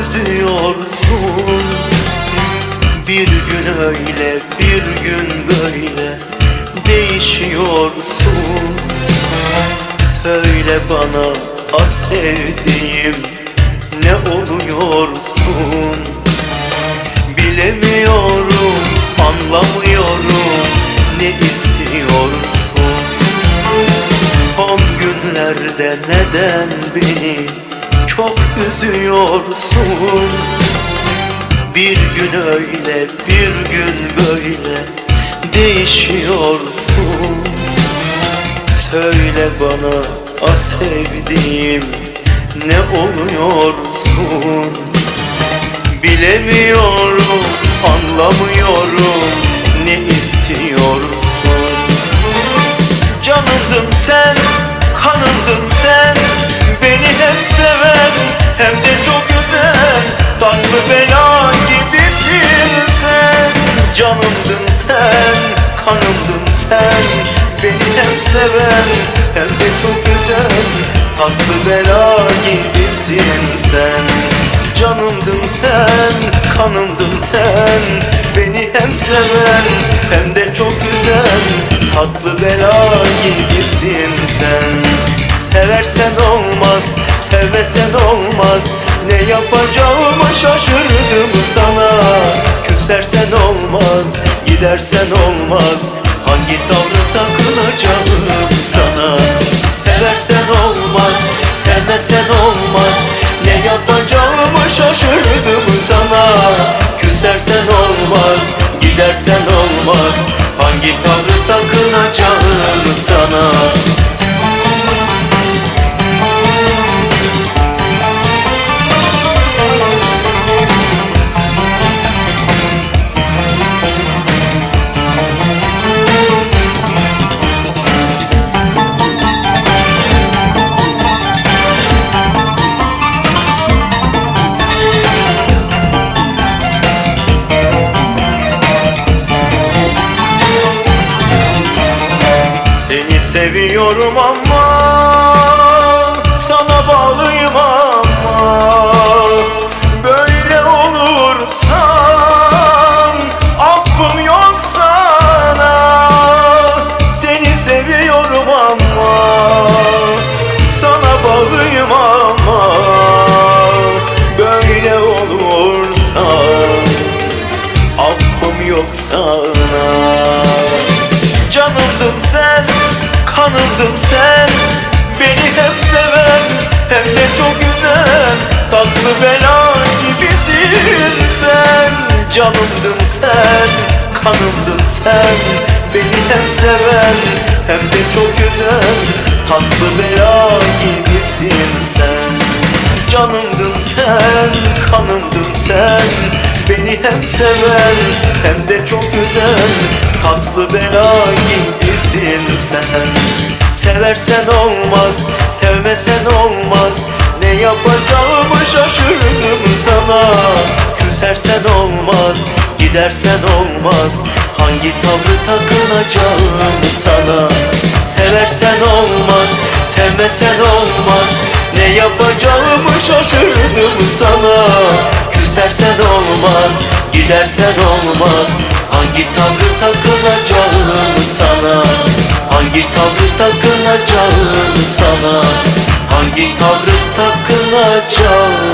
üzüyorsun Bir gün öyle bir gün böyle değişiyorsun. Söyle bana ah sevdiğim ne oluyorsun? Bilemiyorum anlamıyorum ne istiyorsun? Son günlerde neden beni çok üzüyorsun. Bir gün öyle bir gün böyle değişiyorsun. Söyle bana ah sevdiğim ne oluyorsun? Bilemiyorum anlamıyorum ne istiyorsun? Canımdın sen, hem de çok güzel Tatlı bela gibisin sen. Canımdın sen, kanımdın sen Beni hem seven hem de çok güzel Tatlı bela gibisin sen. Canımdın sen, kanımdın sen Beni hem seven hem de çok güzel Tatlı bela gibisin sen. Seversen olmaz, sevmesen olmaz. Ne yapacağımı şaşırdım sana. Küsersen olmaz, gidersen olmaz. Hangi tavrı takılacağım sana? Seversen olmaz, sevmesen olmaz. Ne yapacağımı şaşırdım sana. Küsersen olmaz, gidersen olmaz. Hangi tavrı takılacağım sana seviyorum ama Sana bağlıyım ama Böyle olursan Affım yok sana. Seni seviyorum ama Sana bağlıyım ama Böyle olursan Affım yok sana kanımdın sen Beni hem seven hem de çok güzel Tatlı bela gibisin sen. Canımdın sen, kanımdın sen Beni hem seven hem de çok güzel Tatlı bela gibisin sen. Canımdın sen, kanımdın sen Beni hem seven hem de çok güzel Tatlı bela gibisin sen Seversen olmaz, sevmesen olmaz. Ne yapacağımı şaşırdım sana. Küsersen olmaz, gidersen olmaz. Hangi tavrı takılacağım sana? Seversen olmaz, sevmesen olmaz. Ne yapacağımı şaşırdım sana. Küsersen olmaz, gidersen olmaz. Hangi tavrı takılacağım sana Hangi tavrı takılacağım sana? Hangi tavrı takılacağım